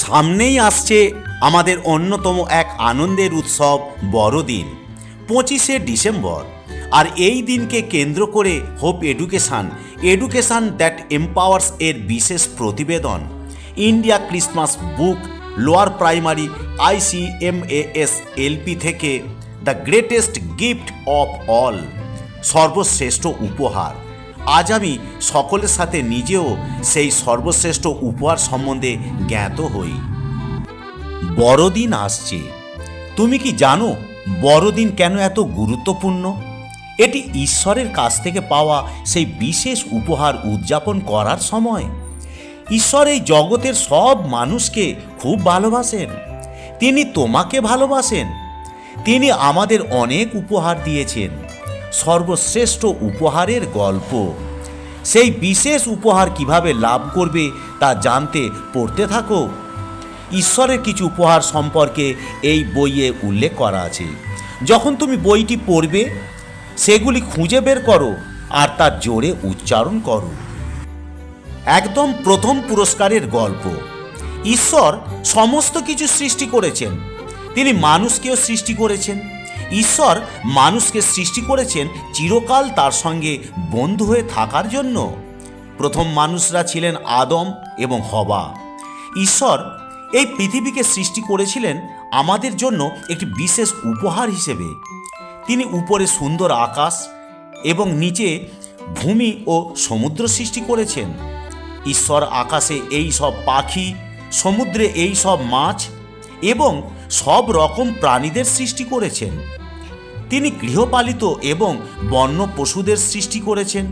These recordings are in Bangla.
সামনেই আসছে আমাদের অন্যতম এক আনন্দের উৎসব বড়দিন, পঁচিশে ডিসেম্বর। আর এই দিনকে কেন্দ্র করে hope education education that empowers এর বিশেষ প্রতিবেদন। India Christmas book lower primary ICMAS LP থেকে the greatest gift of all সর্বশ্রেষ্ঠ উপহার। আজ আমি সকলের সাথে নিজেও সেই সর্বশ্রেষ্ঠ উপহার সম্বন্ধে জ্ঞাত হই। বড়দিন আসছে। তুমি কি জানো বড়দিন কেন এত গুরুত্বপূর্ণ? এটি ঈশ্বরের কাছ থেকে পাওয়া সেই বিশেষ উপহার উদযাপন করার সময়। ঈশ্বর এই জগতের সব মানুষকে খুব ভালোবাসেন। তিনি তোমাকে ভালোবাসেন। তিনি আমাদের অনেক উপহার দিয়েছেন। সর্বশ্রেষ্ঠ উপহারের গল্প। সেই বিশেষ উপহার কীভাবে লাভ করবে তা জানতে পড়তে থাকো। ঈশ্বরের কিছু উপহার সম্পর্কে এই বইয়ে উল্লেখ করা আছে। যখন তুমি বইটি পড়বে, সেগুলি খুঁজে বের করো আর তার জোরে উচ্চারণ করো। একদম প্রথম পুরস্কারের গল্প। ঈশ্বর সমস্ত কিছু সৃষ্টি করেছেন। তিনি মানুষকেও সৃষ্টি করেছেন। ঈশ্বর মানুষকে সৃষ্টি করেছেন চিরকাল তার সঙ্গে বন্ধু হয়ে থাকার জন্য। প্রথম মানুষরা ছিলেন আদম এবং হবা ঈশ্বর এই পৃথিবীকে সৃষ্টি করেছিলেন আমাদের জন্য একটি বিশেষ উপহার হিসেবে। তিনি উপরে সুন্দর আকাশ এবং নিচে ভূমি ও সমুদ্র সৃষ্টি করেছেন। ঈশ্বর আকাশে এই সব পাখি, সমুদ্রে এই সব মাছ এবং সব রকম প্রাণীদের সৃষ্টি করেছেন। তিনি গৃহপালিত এবং বন্য পশুদের সৃষ্টি করেছেন।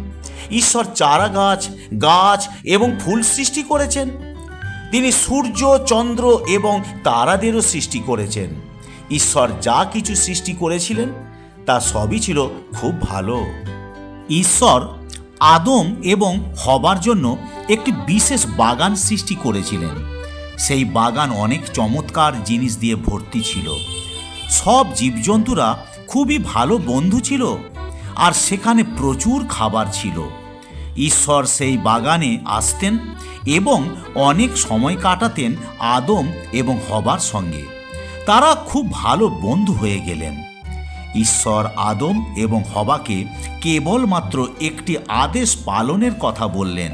ঈশ্বর চারা গাছ গাছ এবং ফুল সৃষ্টি করেছেন। তিনি সূর্য, চন্দ্র এবং তারাদেরও সৃষ্টি করেছেন। ঈশ্বর যা কিছু সৃষ্টি করেছিলেন, তা সবই ছিল খুব ভালো। ঈশ্বর আদম এবং হবার জন্য একটি বিশেষ বাগান সৃষ্টি করেছিলেন। সেই বাগান অনেক চমৎকার জিনিস দিয়ে ভর্তি ছিল। সব জীবজন্তুরা খুবই ভালো বন্ধু ছিল আর সেখানে প্রচুর খাবার ছিল। ঈশ্বর সেই বাগানে আসতেন এবং অনেক সময় কাটাতেন আদম এবং হবার সঙ্গে। তারা খুব ভালো বন্ধু হয়ে গেলেন। ঈশ্বর আদম এবং হবাকে কেবলমাত্র একটি আদেশ পালনের কথা বললেন।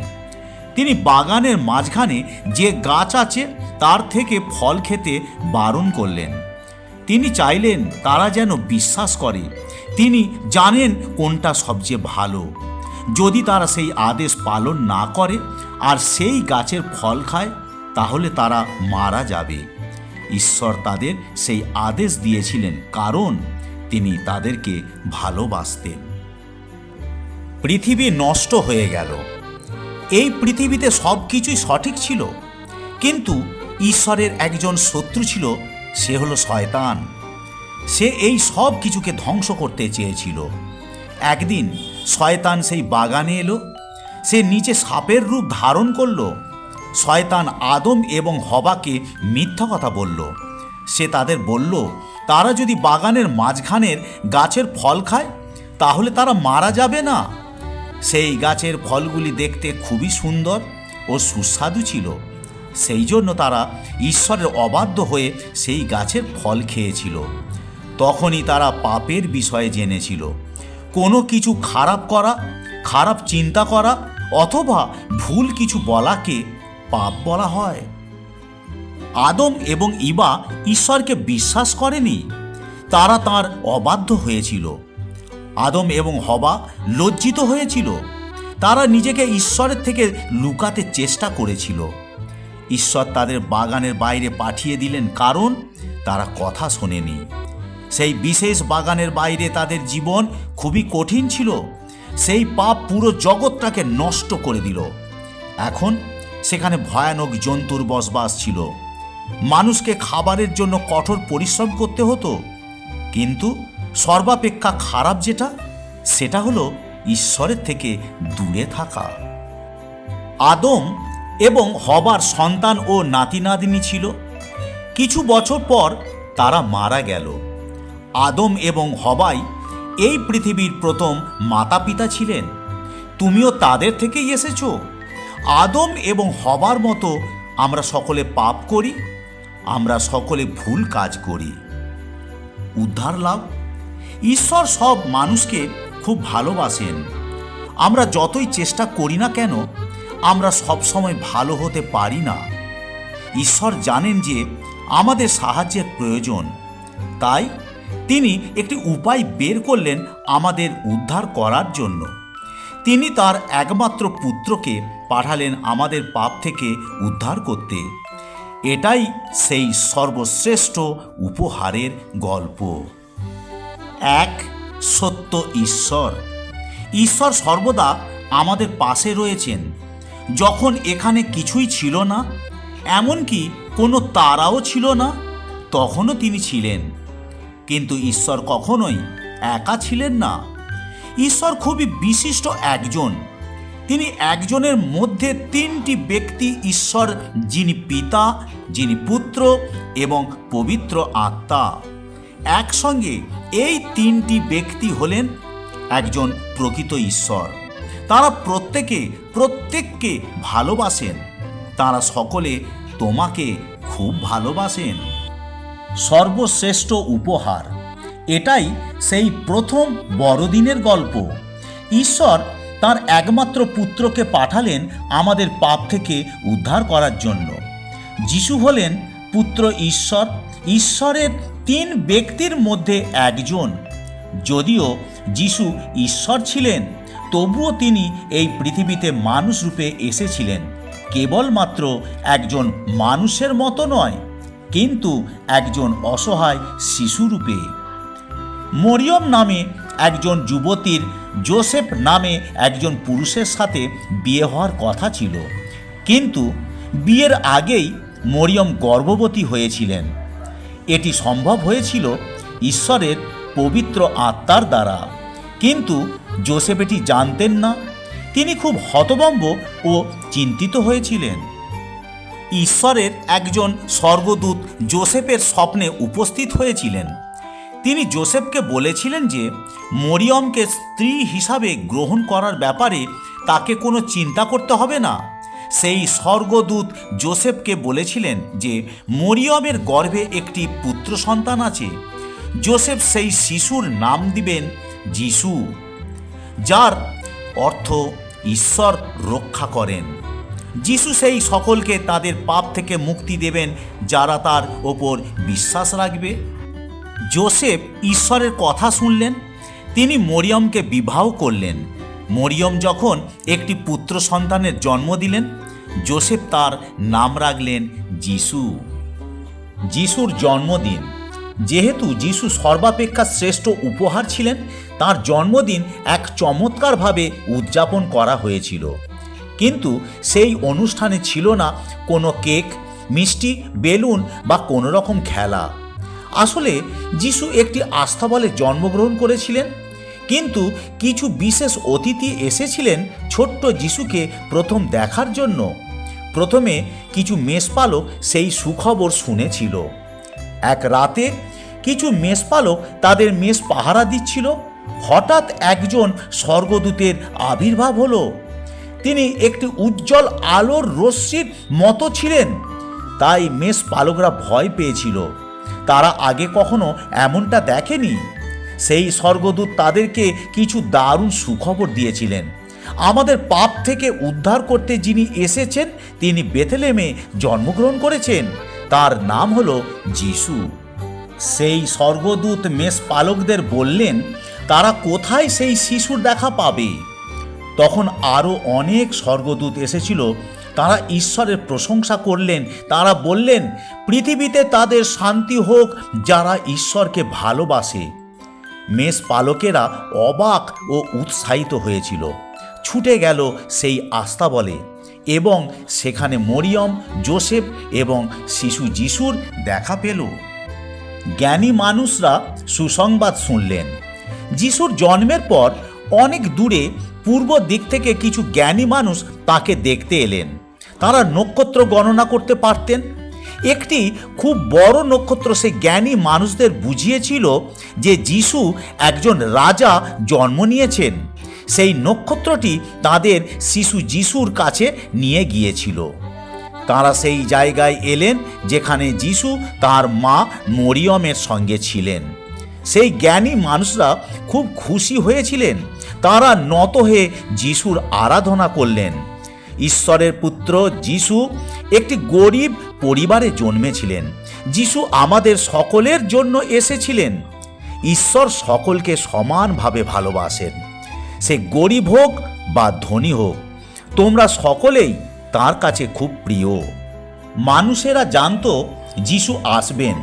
তিনি বাগানের মাঝখানে যে গাছ আছে তার থেকে ফল খেতে বারণ করলেন। তিনি চাইলেন তারা যেন বিশ্বাস করে। তিনি জানেন কোনটা সবচেয়ে ভালো। যদি তারা সেই আদেশ পালন না করে আর সেই গাছের ফল খায়, তাহলে তারা মারা যাবে। ঈশ্বর তাদের সেই আদেশ দিয়েছিলেন, কারণ তিনি তাদেরকে ভালোবাসতেন। পৃথিবী নষ্ট হয়ে গেল। এই পৃথিবীতে সব কিছুই সঠিক ছিল। কিন্তু ঈশ্বরের একজন শত্রু ছিল সে হলো শয়তান। সে এই সব কিছুকে ধ্বংস করতে চেয়েছিল। একদিন শয়তান সেই বাগানে এলো, সে নিচে সাপের রূপ ধারণ করল, শয়তান আদম এবং হবাকে মিথ্যা কথা বলল। সে তাদের বলল, তারা যদি বাগানের মাঝখানের গাছের ফল খায়, তাহলে তারা মারা যাবে না। সেই গাছের ফলগুলি দেখতে খুবই সুন্দর ও সুস্বাদু ছিল। সেই জন্য তারা ঈশ্বরের অবাধ্য হয়ে সেই গাছের ফল খেয়েছিল। তখনই তারা পাপের বিষয়ে জেনেছিল। কোনো কিছু খারাপ করা, খারাপ চিন্তা করা অথবা ভুল কিছু বলাকে পাপ বলা হয়। আদম এবং ইবা ঈশ্বরকে বিশ্বাস করেনি। তারা তার অবাধ্য হয়েছিল। আদম এবং হবা লজ্জিত হয়েছিল। তারা নিজেকে ঈশ্বরের থেকে লুকাতে চেষ্টা করেছিল। ঈশ্বর তাদের বাগানের বাইরে পাঠিয়ে দিলেন, কারণ তারা কথা শোনেনি। সেই বিশেষ বাগানের বাইরে তাদের জীবন খুবই কঠিন ছিল। সেই পাপ পুরো জগৎটাকে নষ্ট করে দিল। এখন সেখানে ভয়ানক জন্তুর বসবাস ছিল। মানুষকে খাবারের জন্য কঠোর পরিশ্রম করতে হতো। কিন্তু সর্বাপেক্ষা খারাপ যেটা, সেটা হলো ঈশ্বরের থেকে দূরে থাকা। আদম এবং হবার সন্তান ও নাতি ছিল। কিছু বছর পর তারা মারা গেল। আদম এবং হবাই এই পৃথিবীর প্রথম মাতা পিতা ছিলেন। তুমিও তাদের থেকেই এসেছ। আদম এবং হবার মতো আমরা সকলে পাপ করি, আমরা সকলে ভুল কাজ করি। উদ্ধার লাভ। ঈশ্বর সব মানুষকে খুব ভালোবাসেন। আমরা যতই চেষ্টা করি না কেন আমরা সবসময় ভালো হতে পারি না। ঈশ্বর জানেন যে আমাদের সাহায্যের প্রয়োজন। তাই তিনি একটি উপায় বের করলেন আমাদের উদ্ধার করার জন্য। তিনি তার একমাত্র পুত্রকে পাঠালেন আমাদের পাপ থেকে উদ্ধার করতে। এটাই সেই সর্বশ্রেষ্ঠ উপহারের গল্প। এক, সত্য ঈশ্বর। ঈশ্বর সর্বদা আমাদের পাশে রয়েছেন। যখন এখানে কিছুই ছিল না, এমনকি কোনো তারাও ছিল না, তখনও তিনি ছিলেন। কিন্তু ঈশ্বর কখনোই একা ছিলেন না। ঈশ্বর খুবই বিশিষ্ট একজন। তিনি একজনের মধ্যে তিনটি ব্যক্তি ঈশ্বর, যিনি পিতা, যিনি পুত্র এবং পবিত্র আত্মা। একসঙ্গে এই তিনটি ব্যক্তি হলেন একজন প্রকৃত ঈশ্বর। তারা প্রত্যেকে, প্রত্যেককে ভালোবাসেন। তারা সকলে তোমাকে খুব ভালোবাসেন। সর্বশ্রেষ্ঠ উপহার। এটাই সেই প্রথম বড়দিনের গল্প। ঈশ্বর তার একমাত্র পুত্রকে পাঠালেন আমাদের পাপ থেকে উদ্ধার করার জন্য। যিশু হলেন পুত্র ঈশ্বর। ঈশ্বরের তিন ব্যক্তির মধ্যে একজন। যদিও যিশু ঈশ্বর ছিলেন, তবুও তিনি এই পৃথিবীতে মানুষ রূপে এসেছিলেন। কেবলমাত্র একজন মানুষের মতো নয়, কিন্তু একজন অসহায় শিশুরূপে মরিয়ম নামে একজন যুবতীর, জোসেফ নামে একজন পুরুষের সাথে বিয়ে হওয়ার কথা ছিল। কিন্তু বিয়ের আগেই মরিয়ম গর্ভবতী হয়েছিলেন। এটি সম্ভব হয়েছিল ঈশ্বরের পবিত্র আত্মার দ্বারা। কিন্তু জোসেফ এটি জানতেন না। তিনি খুব হতবম্ব ও চিন্তিত হয়েছিলেন। ঈশ্বরের একজন স্বর্গদূত জোসেফের স্বপ্নে উপস্থিত হয়েছিলেন। তিনি জোসেফকে বলেছিলেন যে, মরিয়মকে স্ত্রী হিসাবে গ্রহণ করার ব্যাপারে তাকে কোনো চিন্তা করতে হবে না। সেই স্বর্গদূত জোসেফকে বলেছিলেন যে, মরিয়মের গর্ভে একটি পুত্র সন্তান আছে। জোসেফ সেই শিশুর নাম দিবেন যিশু, যার অর্থ ঈশ্বর রক্ষা করেন। যিশু সেই সকলকে তাদের পাপ থেকে মুক্তি দেবেন, যারা তার ওপর বিশ্বাস রাখবে। জোসেফ ঈশ্বরের কথা শুনলেন, তিনি মরিয়মকে বিবাহ করলেন। মরিয়ম যখন একটি পুত্র সন্তানের জন্ম দিলেন, জোসেফ তার নাম রাখলেন যিশু। যিশুর জন্মদিন। যেহেতু যিশু সর্বাপেক্ষা শ্রেষ্ঠ উপহার ছিলেন, তার জন্মদিন এক চমৎকারভাবে উদযাপন করা হয়েছিল। কিন্তু সেই অনুষ্ঠানে ছিল না কোনো কেক, মিষ্টি, বেলুন বা কোনো রকম খেলা। আসলে যিশু একটি আস্থাবলে জন্মগ্রহণ করেছিলেন, কিন্তু কিছু বিশেষ অতিথি এসেছিলেন ছোট্ট যিশুকে প্রথম দেখার জন্য। প্রথমে কিছু মেষপালক সেই সুখবর শুনেছিল। এক রাতে কিছু মেষপালক তাদের মেষ পাহারা দিচ্ছিল। হঠাৎ একজন স্বর্গদূতের আবির্ভাব হলো। তিনি একটি উজ্জ্বল আলোর রশ্মির মতো ছিলেন। তাই মেষ পালকরা ভয় পেয়েছিল। তারা আগে কখনো এমনটা দেখেনি। সেই স্বর্গদূত তাদেরকে কিছু দারুণ সুখবর দিয়েছিলেন। আমাদের পাপ থেকে উদ্ধার করতে যিনি এসেছেন, তিনি বেথেলেমে জন্মগ্রহণ করেছেন। তার নাম হল যিশু। সেই স্বর্গদূত মেষ পালকদের বললেন, তারা কোথায় সেই শিশুর দেখা পাবে? তখন আরও অনেক স্বর্গদূত এসেছিল। তারা ঈশ্বরের প্রশংসা করলেন। তারা বললেন, পৃথিবীতে তাদের শান্তি হোক যারা ঈশ্বরকে ভালোবাসে। মেষ পালকেরা অবাক ও উৎসাহিত হয়েছিল। ছুটে গেল সেই আস্থা বলে এবং সেখানে মরিয়ম, জোসেফ এবং শিশু যিশুর দেখা পেল। জ্ঞানী মানুষরা সুসংবাদ শুনলেন। যিশুর জন্মের পর অনেক দূরে পূর্ব দিক থেকে কিছু জ্ঞানী মানুষ তাকে দেখতে এলেন। তারা নক্ষত্র গণনা করতে পারতেন। একটি খুব বড় নক্ষত্র সে জ্ঞানী মানুষদের বুঝিয়েছিল যে যিশু একজন রাজা জন্ম নিয়েছেন। সেই নক্ষত্রটি তাদের শিশু যিশুর কাছে নিয়ে গিয়েছিল। তাঁরা সেই জায়গায় এলেন যেখানে যিশু তার মা মরিয়মের সঙ্গে ছিলেন। সেই জ্ঞানী মানুষরা খুব খুশি হয়েছিলেন। তারা নত হয়ে যিশুর আরাধনা করলেন। ঈশ্বরের পুত্র যিশু একটি গরিব পরিবারে জন্মেছিলেন। যিশু আমাদের সকলের জন্য এসেছিলেন। ঈশ্বর সকলকে সমানভাবে ভালোবাসেন। সে গরিব হোক বা ধনী হোক, তোমরা সকলেই তার কাছে খুব প্রিয়। মানুষেরা জানত যিশু আসবেন।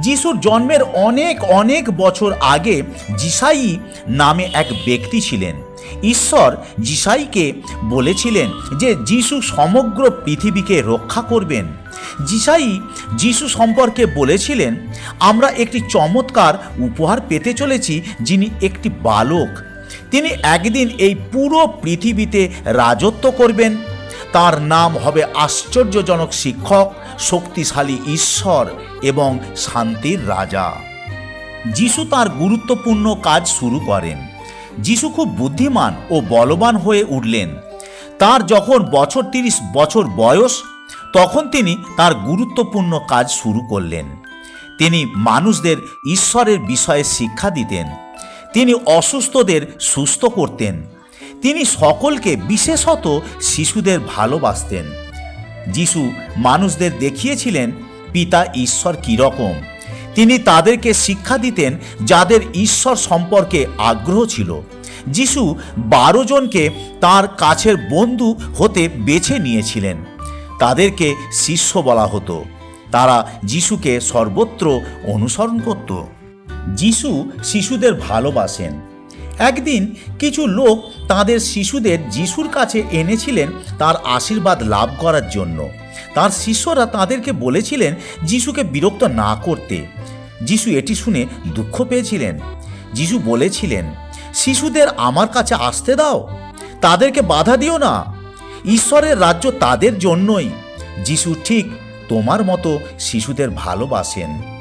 যিশুর জন্মের অনেক অনেক বছর আগে জিসাই নামে এক ব্যক্তি ছিলেন। ঈশ্বর জিসাইকে বলেছিলেন যে যিশু সমগ্র পৃথিবীকে রক্ষা করবেন। জিসাই যিশু সম্পর্কে বলেছিলেন, আমরা একটি চমৎকার উপহার পেতে চলেছি যিনি একটি বালক। তিনি একদিন এই পুরো পৃথিবীতে রাজত্ব করবেন। তার নাম হবে আশ্চর্যজনক শিক্ষক, শক্তিশালী ঈশ্বর এবং শান্তির রাজা। যিশু তার গুরুত্বপূর্ণ কাজ শুরু করেন। যিশু খুব বুদ্ধিমান ও বলবান হয়ে উঠলেন। তার যখন বছর তিরিশ বছর বয়স, তখন তিনি তার গুরুত্বপূর্ণ কাজ শুরু করলেন। তিনি মানুষদের ঈশ্বরের বিষয়ে শিক্ষা দিতেন। তিনি অসুস্থদের সুস্থ করতেন। তিনি সকলকে বিশেষত শিশুদের ভালোবাসতেন। যিশু মানুষদের দেখিয়েছিলেন, পিতা ঈশ্বর কীরকম তিনি তাদেরকে শিক্ষা দিতেন, যাদের ঈশ্বর সম্পর্কে আগ্রহ ছিল। যিশু বারো জনকে তার কাছের বন্ধু হতে বেছে নিয়েছিলেন। তাদেরকে শিষ্য বলা হতো। তারা যিশুকে সর্বত্র অনুসরণ করত। যিশু শিশুদের ভালোবাসেন। একদিন কিছু লোক তাদের শিশুদের যিশুর কাছে এনেছিলেন তার আশীর্বাদ লাভ করার জন্য। তার শিষ্যরা তাদেরকে বলেছিলেন, যিশুকে বিরক্ত না করতে। যিশু এটি শুনে দুঃখ পেয়েছিলেন। যিশু বলেছিলেন, শিশুদের আমার কাছে আসতে দাও। তাদেরকে বাধা দিও না। ঈশ্বরের রাজ্য তাদের জন্যই। যিশু ঠিক তোমার মতো শিশুদের ভালোবাসেন।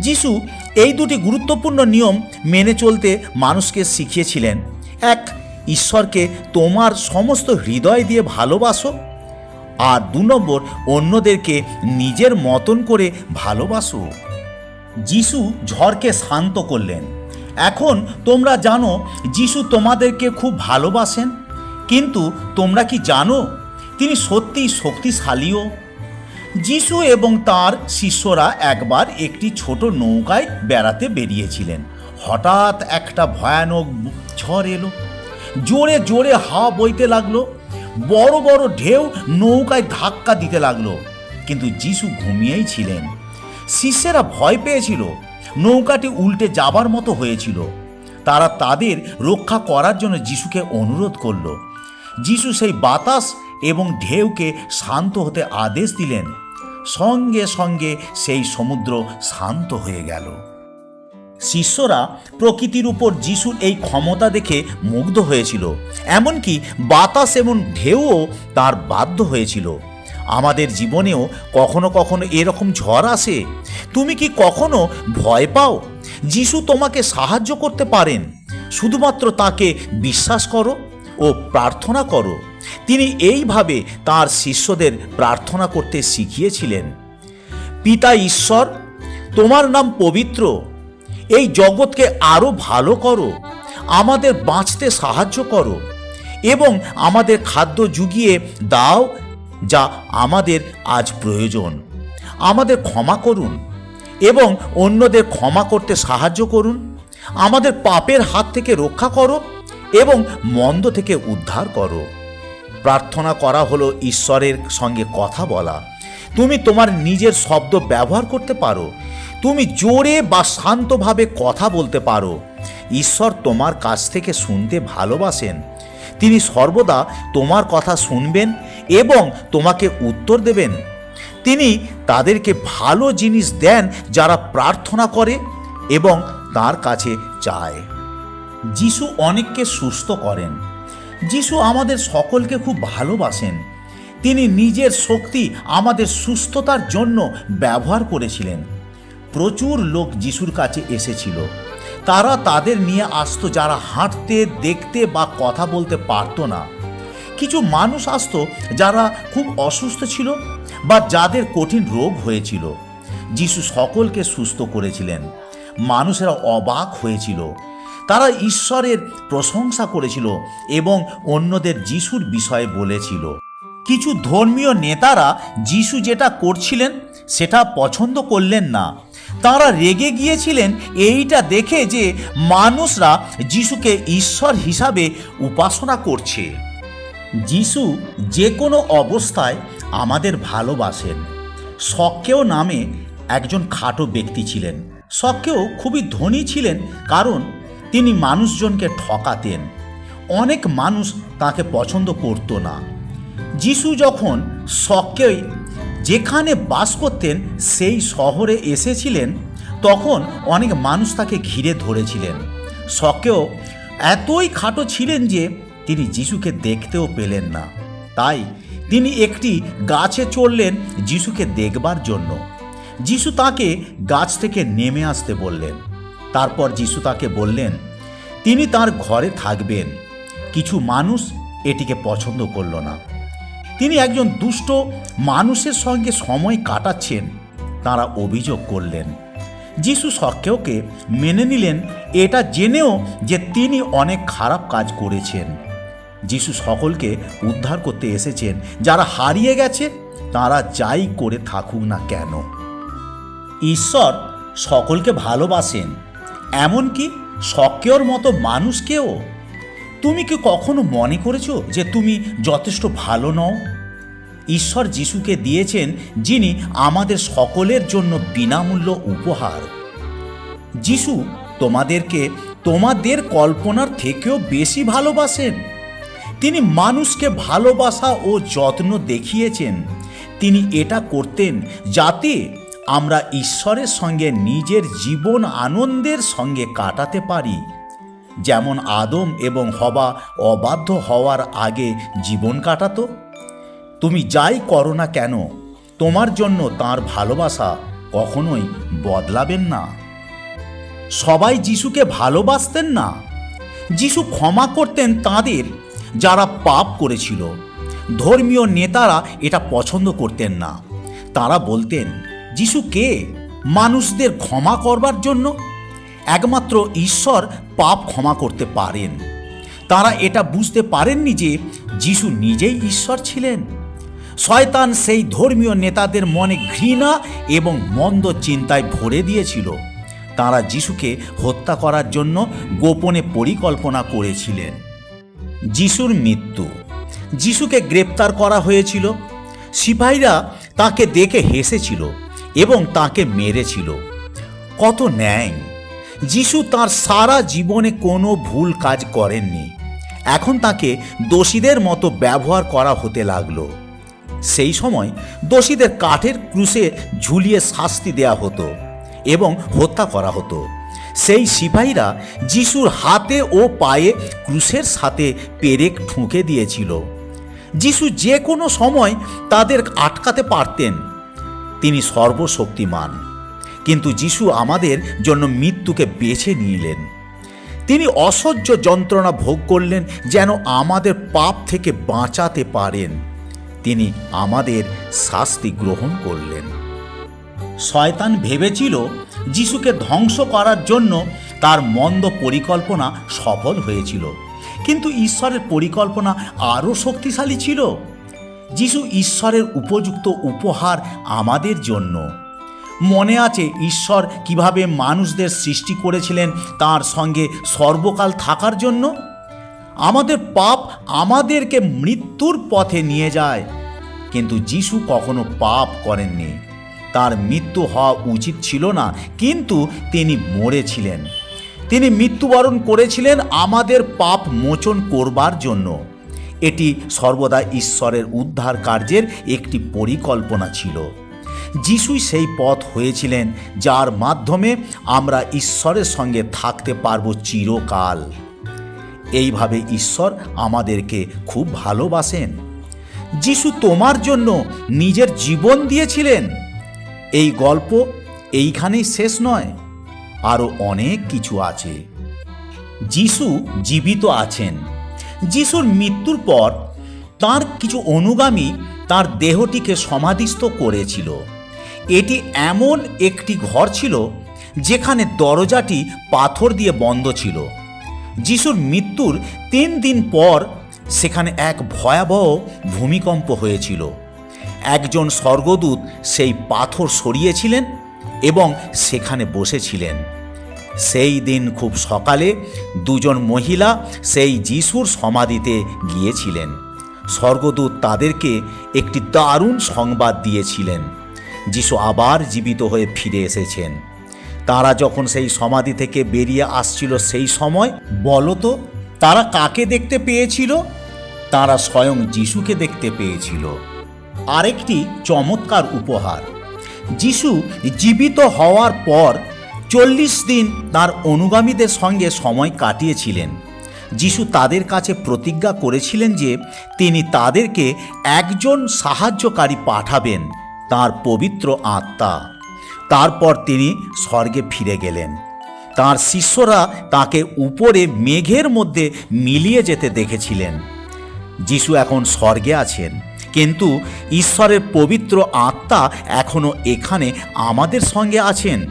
যিশু এই দুটি গুরুত্বপূর্ণ নিয়ম মেনে চলতে মানুষকে শিখিয়েছিলেন। এক, ঈশ্বরকে তোমার সমস্ত হৃদয় দিয়ে ভালোবাসো। আর দু নম্বর, অন্যদেরকে নিজের মতন করে ভালোবাসো। যিশু ঝড়কে শান্ত করলেন। এখন তোমরা জানো, যিশু তোমাদেরকে খুব ভালোবাসেন। কিন্তু তোমরা কি জানো, তিনি সত্যিই শক্তিশালীও? যিশু এবং তার শিষ্যরা একবার একটি ছোট নৌকায় বেড়াতে বেরিয়েছিলেন। হঠাৎ একটা ভয়ানক ঝড় এলো। জোরে জোরে হাওয়া বইতে লাগল। বড় বড় ঢেউ নৌকায় ধাক্কা দিতে লাগল। কিন্তু যিশু ঘুমিয়েই ছিলেন। শিষ্যেরা ভয় পেয়েছিল। নৌকাটি উল্টে যাবার মতো হয়েছিল। তারা তাদের রক্ষা করার জন্য যিশুকে অনুরোধ করল। যিশু সেই বাতাস এবং ঢেউকে শান্ত হতে আদেশ দিলেন। সঙ্গে সঙ্গে সেই সমুদ্র শান্ত হয়ে গেল। শিষ্যরা প্রকৃতির উপর যিশুর এই ক্ষমতা দেখে মুগ্ধ হয়েছিল, এমনকি বাতাস এবং ঢেউও তার বাধ্য হয়েছিল। আমাদের জীবনেও কখনো কখনো এরকম ঝড় আসে। তুমি কি কখনো ভয় পাও? যিশু তোমাকে সাহায্য করতে পারেন। শুধুমাত্র তাকে বিশ্বাস করো ও প্রার্থনা করো। তিনি এইভাবে তার শিষ্যদের প্রার্থনা করতে শিখিয়েছিলেন। পিতা ঈশ্বর, তোমার নাম পবিত্র। এই জগৎকে আরও ভালো করো। আমাদের বাঁচতে সাহায্য করো এবং আমাদের খাদ্য জুগিয়ে দাও যা আমাদের আজ প্রয়োজন। আমাদের ক্ষমা করুন এবং অন্যদের ক্ষমা করতে সাহায্য করুন। আমাদের পাপের হাত থেকে রক্ষা করো এবং মন্দ থেকে উদ্ধার করো। প্রার্থনা করা হলো ঈশ্বরের সঙ্গে কথা বলা। তুমি তোমার নিজের শব্দ ব্যবহার করতে পারো। তুমি জোরে বা শান্তভাবে কথা বলতে পারো। ঈশ্বর তোমার কাছ থেকে শুনতে ভালোবাসেন। তিনি সর্বদা তোমার কথা শুনবেন এবং তোমাকে উত্তর দেবেন। তিনি তাদেরকে ভালো জিনিস দেন যারা প্রার্থনা করে এবং তার কাছে চায়। যিশু অনেককে সুস্থ করেন। যিশু আমাদের সকলকে খুব ভালোবাসেন। তিনি নিজের শক্তি আমাদের সুস্থতার জন্য ব্যবহার করেছিলেন। প্রচুর লোক যিশুর কাছে এসেছিল। তারা তাদের নিয়ে আসতো যারা হাঁটতে, দেখতে বা কথা বলতে পারতো না। কিছু মানুষ আসতো যারা খুব অসুস্থ ছিল বা যাদের কঠিন রোগ হয়েছিল। যিশু সকলকে সুস্থ করেছিলেন। মানুষেরা অবাক হয়েছিল। তারা ঈশ্বরের প্রশংসা করেছিল এবং অন্যদের যিশুর বিষয়ে বলেছিল। কিছু ধর্মীয় নেতারা যিশু যেটা করছিলেন, সেটা পছন্দ করলেন না। তারা রেগে গিয়েছিলেন, এইটা দেখে যে মানুষরা যিশুকে ঈশ্বর হিসাবে উপাসনা করছে। যিশু যে কোনো অবস্থায় আমাদের ভালোবাসেন। শক্কেও নামে একজন খাটো ব্যক্তি ছিলেন। শক্কেও খুবই ধনী ছিলেন, কারণ তিনি মানুষজনকে ঠকাতেন। অনেক মানুষ তাকে পছন্দ করতো না। যিশু যখন শখকে যেখানে বাস করতেন, সেই শহরে এসেছিলেন, তখন অনেক মানুষ তাকে ঘিরে ধরেছিলেন। শখেও এতই খাটো ছিলেন যে তিনি যিশুকে দেখতেও পেলেন না। তাই তিনি একটি গাছে চড়লেন যিশুকে দেখবার জন্য। যিশু তাকে গাছ থেকে নেমে আসতে বললেন। তারপর যিশু তাকে বললেন, তিনি তার ঘরে থাকবেন। কিছু মানুষ এটিকে পছন্দ করল না। তিনি একজন দুষ্ট মানুষের সঙ্গে সময় কাটাচ্ছেন। তারা অভিযোগ করলেন। যিশু সক্কেওকে মেনে নিলেন। এটা জেনেও যে তিনি অনেক খারাপ কাজ করেছেন। যিশু সকলকে উদ্ধার করতে এসেছেন। যারা হারিয়ে গেছে, তারা যাই করে থাকুক না কেন। ঈশ্বর সকলকে ভালোবাসেন। এমনকি সক্কেওর মতো মানুষকেও? তুমি কি কখনো মনে করেছ যে তুমি যথেষ্ট ভালো নও? ঈশ্বর যিশুকে দিয়েছেন যিনি আমাদের সকলের জন্য বিনামূল্য উপহার। যিশু তোমাদেরকে তোমাদের কল্পনার থেকেও বেশি ভালোবাসেন। তিনি মানুষকে ভালোবাসা ও যত্ন দেখিয়েছেন। তিনি এটা করতেন যাতে আমরা ঈশ্বরের সঙ্গে নিজের জীবন আনন্দের সঙ্গে কাটাতে পারি। যেমন আদম এবং হবা অবাধ্য হওয়ার আগে জীবন কাটাতো। তুমি যাই করো না কেন, তোমার জন্য তার ভালোবাসা কখনোই বদলাবেন না। সবাই যিশুকে ভালোবাসতেন না। যিশু ক্ষমা করতেন তাদের যারা পাপ করেছিল। ধর্মীয় নেতারা এটা পছন্দ করতেন না। তারা বলতেন যিশু কে? মানুষদের ক্ষমা করবার জন্য। একমাত্র ঈশ্বর পাপ ক্ষমা করতে পারেন। তারা এটা বুঝতে পারেননি যে যিশু নিজেই ঈশ্বর ছিলেন। শয়তান সেই ধর্মীয় নেতাদের মনে ঘৃণা এবং মন্দ চিন্তায় ভরে দিয়েছিল। তারা যিশুকে হত্যা করার জন্য গোপনে পরিকল্পনা করেছিলেন। যিশুর মৃত্যু। যিশুকে গ্রেপ্তার করা হয়েছিল। সিপাহীরা তাকে দেখে হেসেছিল। এবং তাকে মেরেছিল। কত ন্যায়। যিশু তার সারা জীবনে কোনো ভুল কাজ করেননি। এখন তাকে দোষীদের মতো ব্যবহার করা হতে লাগল। সেই সময় দোষীদের কাঠের ক্রুশে ঝুলিয়ে শাস্তি দেয়া হতো এবং হত্যা করা হতো। সেই সিপাহীরা যিশুর হাতে ও পায়ে ক্রুশের সাথে পেরেক ঠুঁকে দিয়েছিল। যিশু যে কোনো সময় তাদের আটকাতে পারতেন। তিনি সর্বশক্তিমান। কিন্তু যিশু আমাদের জন্য মৃত্যুকে বেছে নিলেন। তিনি অসহ্য যন্ত্রণা ভোগ করলেন যেন আমাদের পাপ থেকে বাঁচাতে পারেন। তিনি আমাদের শাস্তি গ্রহণ করলেন। শয়তান ভেবেছিল যিশুকে ধ্বংস করার জন্য তার মন্দ পরিকল্পনা সফল হয়েছিল। কিন্তু ঈশ্বরের পরিকল্পনা আরও শক্তিশালী ছিল। যিশু ঈশ্বরের উপযুক্ত উপহার আমাদের জন্য। মনে আছে ঈশ্বর কীভাবে মানুষদের সৃষ্টি করেছিলেন তার সঙ্গে সর্বকাল থাকার জন্য? আমাদের পাপ আমাদেরকে মৃত্যুর পথে নিয়ে যায়। কিন্তু যিশু কখনো পাপ করেননি। তার মৃত্যু হওয়া উচিত ছিল না, কিন্তু তিনি মরেছিলেন। তিনি মৃত্যুবরণ করেছিলেন আমাদের পাপ মোচন করবার জন্য। এটি সর্বদা ঈশ্বরের উদ্ধার কার্যের একটি পরিকল্পনা ছিল। যিশুই সেই পথ হয়েছিলেন যার মাধ্যমে আমরা ঈশ্বরের সঙ্গে থাকতে পারব চিরকাল। এইভাবে ঈশ্বর আমাদেরকে খুব ভালোবাসেন। যিশু তোমার জন্য নিজের জীবন দিয়েছিলেন। এই গল্প এইখানেই শেষ নয়, আরও অনেক কিছু আছে। যিশু জীবিত আছেন। যিশুর মৃত্যুর পর তার কিছু অনুগামী তার দেহটিকে সমাধিস্থ করেছিল। এটি এমন একটি ঘর ছিল যেখানে দরজাটি পাথর দিয়ে বন্ধ ছিল। যিশুর মৃত্যুর তিন দিন পর সেখানে এক ভয়াবহ ভূমিকম্প হয়েছিল। একজন স্বর্গদূত সেই পাথর সরিয়েছিলেন এবং সেখানে বসেছিলেন। সেই দিন খুব সকালে দুজন মহিলা সেই যিশুর সমাধিতে গিয়েছিলেন। স্বর্গদূত তাদেরকে একটি দারুণ সংবাদ দিয়েছিলেন। যিশু আবার জীবিত হয়ে ফিরে এসেছেন। তারা যখন সেই সমাধি থেকে বেরিয়ে আসছিল সেই সময়, বলো তো, তারা কাকে দেখতে পেয়েছিল? তারা স্বয়ং যিশুকে দেখতে পেয়েছিল। আরেকটি চমৎকার উপহার। যিশু জীবিত হওয়ার পর চল্লিশ দিন তার অনুগামীদের সঙ্গে সময় কাটিয়েছিলেন। যিশু তাদের কাছে প্রতিজ্ঞা করেছিলেন যে তিনি তাদেরকে একজন সাহায্যকারী পাঠাবেন, তার পবিত্র আত্মা। তারপর তিনি স্বর্গে ফিরে গেলেন। তার শিষ্যরা তাকে উপরে মেঘের মধ্যে মিলিয়ে যেতে দেখেছিলেন। যিশু এখন স্বর্গে আছেন, কিন্তু ঈশ্বরের পবিত্র আত্মা এখনও এখানে আমাদের সঙ্গে আছেন।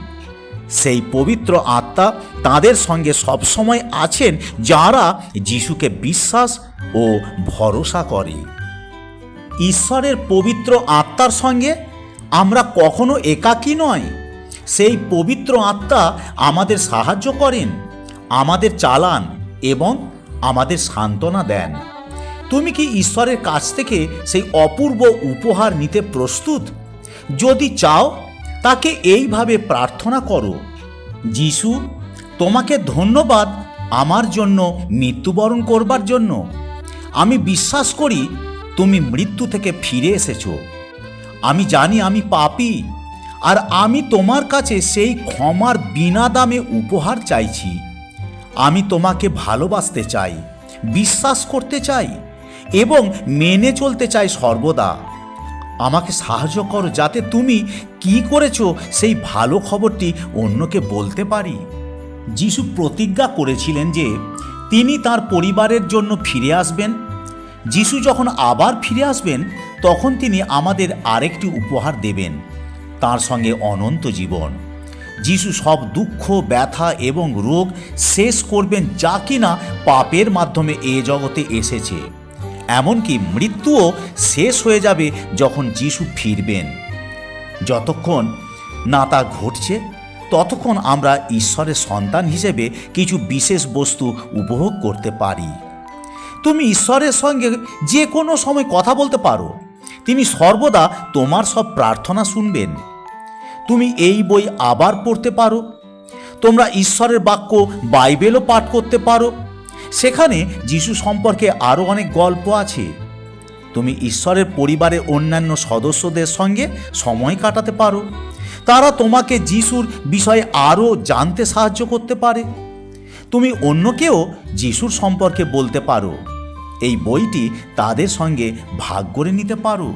সেই পবিত্র আত্মা তাদের সঙ্গে সবসময় আছেন যারা যিশুকে বিশ্বাস ও ভরসা করে। ঈশ্বরের পবিত্র আত্মার সঙ্গে আমরা কখনো একাকী নয় সেই পবিত্র আত্মা আমাদের সাহায্য করেন, আমাদের চালান এবং আমাদের সান্ত্বনা দেন। তুমি কি ঈশ্বরের কাছ থেকে সেই অপূর্ব উপহার নিতে প্রস্তুত? যদি চাও তাকে এইভাবে প্রার্থনা করো, যিশু, তোমাকে ধন্যবাদ আমার জন্য মৃত্যুবরণ করবার জন্য। আমি বিশ্বাস করি তুমি মৃত্যু থেকে ফিরে এসেছ। আমি জানি আমি পাপী, আর আমি তোমার কাছে সেই ক্ষমার বিনা দামে উপহার চাইছি। আমি তোমাকে ভালোবাসতে চাই, বিশ্বাস করতে চাই, এবং মেনে চলতে চাই সর্বদা। আমাকে সাহায্য করো যাতে তুমি কি করেছ সেই ভালো খবরটি অন্যকে বলতে পারি। যিশু প্রতিজ্ঞা করেছিলেন যে তিনি তার পরিবারের জন্য ফিরে আসবেন। যিশু যখন আবার ফিরে আসবেন, তখন তিনি আমাদের আরেকটি উপহার দেবেন, তার সঙ্গে অনন্ত জীবন। যিশু সব দুঃখ, ব্যথা এবং রোগ শেষ করবেন যা কিনা পাপের মাধ্যমে এ জগতে এসেছে। এমনকি মৃত্যুও শেষ হয়ে যাবে যখন যিশু ফিরবেন। যতক্ষণ না তা ঘটছে, ততক্ষণ আমরা ঈশ্বরের সন্তান হিসেবে কিছু বিশেষ বস্তু উপভোগ করতে পারি। তুমি ঈশ্বরের সঙ্গে যে কোনো সময় কথা বলতে পারো। তিনি সর্বদা তোমার সব প্রার্থনা শুনবেন। তুমি এই বই আবার পড়তে পারো। তোমরা ঈশ্বরের বাক্য বাইবেলও পাঠ করতে পারো। সেখানে যিশু সম্পর্কে আরও অনেক গল্প আছে। তুমি ঈশ্বরের পরিবারের অন্যান্য সদস্যদের সঙ্গে সময় কাটাতে পারো। তারা তোমাকে যিশুর বিষয়ে আরও জানতে সাহায্য করতে পারে। তুমি অন্যকেও যিশুর সম্পর্কে বলতে পারো। এই বইটি তাদের সঙ্গে ভাগ করে নিতে পারো।